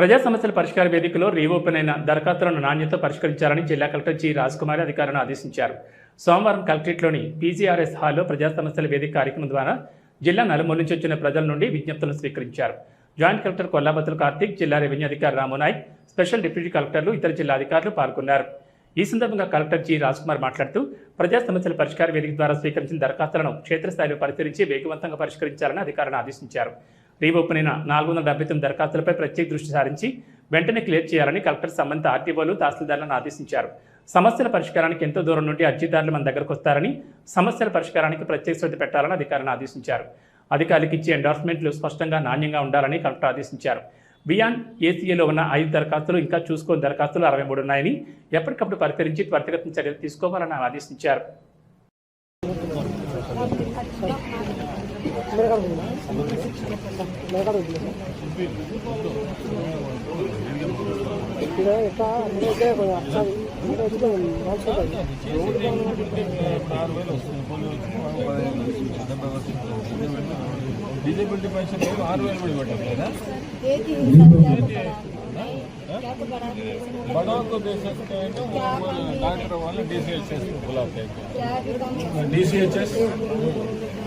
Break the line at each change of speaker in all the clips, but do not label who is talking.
ప్రజా సమస్యల పరిష్కార వేదికలో రీఓపెన్ అయిన దరఖాస్తులను నాణ్యత పరిష్కరించాలని జిల్లా కలెక్టర్ జి కుమార్ అధికారులను ఆదేశించారు. సోమవారం కలెక్టరేట్లోని పీజీఆర్ఎస్ హాల్లో ప్రజా సమస్యల వేదిక కార్యక్రమం ద్వారా జిల్లా నలుమూల నుంచి వచ్చిన ప్రజల నుండి విజ్ఞప్తులను స్వీకరించారు. జాయింట్ కలెక్టర్ కొల్లాబతుల కార్తీక్ జిల్లా రెవెన్యూ అధికారి రామునాయక్ స్పెషల్ డిప్యూటీ కలెక్టర్లు ఇతర జిల్లా అధికారులు పాల్గొన్నారు. ఈ సందర్భంగా కలెక్టర్ జి కుమార్ మాట్లాడుతూ ప్రజా సమస్యల పరిష్కార వేదిక ద్వారా స్వీకరించిన దరఖాస్తులను క్షేత్రస్థాయిలో పరిశీలించి వేగవంతంగా పరిష్కరించాలని అధికారులను ఆదేశించారు. రీఓపెన్ అయిన నాలుగు వందల డెబ్బై తొమ్మిది దరఖాస్తులపై ప్రత్యేక దృష్టి సారించి వెంటనే క్లియర్ చేయాలని కలెక్టర్ సంబంధిత ఆర్టీఓలు తహసీల్దారులను ఆదేశించారు. సమస్యల పరిష్కారానికి ఎంతో దూరం నుండి అర్జీదారులు మన దగ్గరకు వస్తారని సమస్యల పరిష్కారానికి ప్రత్యేక శ్రద్ధ పెట్టాలని అధికారులను ఆదేశించారు. అధికారులకు ఇచ్చే ఎండార్స్మెంట్లు స్పష్టంగా నాణ్యంగా ఉండాలని కలెక్టర్ ఆదేశించారు. బియాండ్ ఏసీఏలో ఉన్న ఐదు దరఖాస్తులు ఇంకా చూసుకోని దరఖాస్తులు అరవై మూడు ఉన్నాయని ఎప్పటికప్పుడు పరిష్కరించి త్వరితగతిన చర్యలు తీసుకోవాలని ఆదేశించారు.
డిజేబిలిటీ పెన్షన్ లేదు ఆరు వేలు కూడా ఇవ్వటం లేదా बड़ों को दे सकते हैं तो वो डॉक्टर वाले डीसीएचएस को बुलाते हैं डीसीएचएस डीसीएचएस
పద్దెనిమిది కేటగిరీస్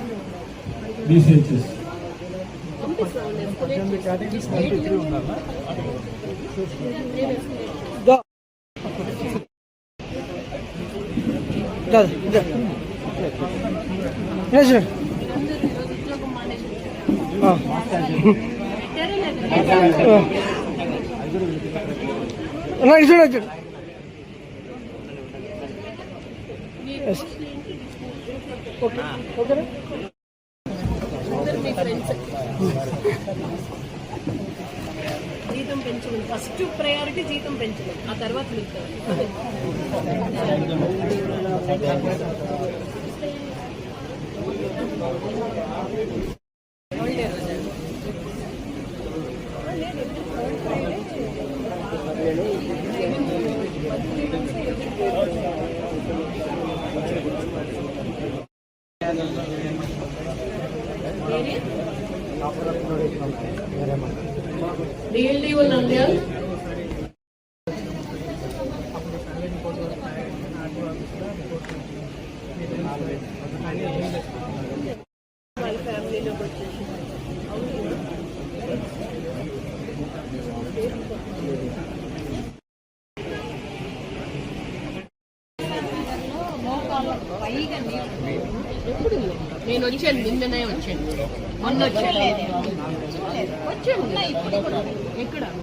నైంటీ త్రీ ఉండాలా చూడచ్చు ఓకే ఓకేనా
మీ ఫ్రెండ్స్ జీతం పెంచుకుని ఫస్ట్ ప్రయారిటీ జీతం పెంచడం ఆ తర్వాత మిగతా డిఎల్డిఓ నంద్యాల్ వాళ్ళ ఫ్యామిలీలోకి వచ్చేసి. ఎప్పుడు నేను వచ్చాను నిన్ననే వచ్చాను. మొన్న వచ్చాను. వచ్చాను. ఎక్కడ?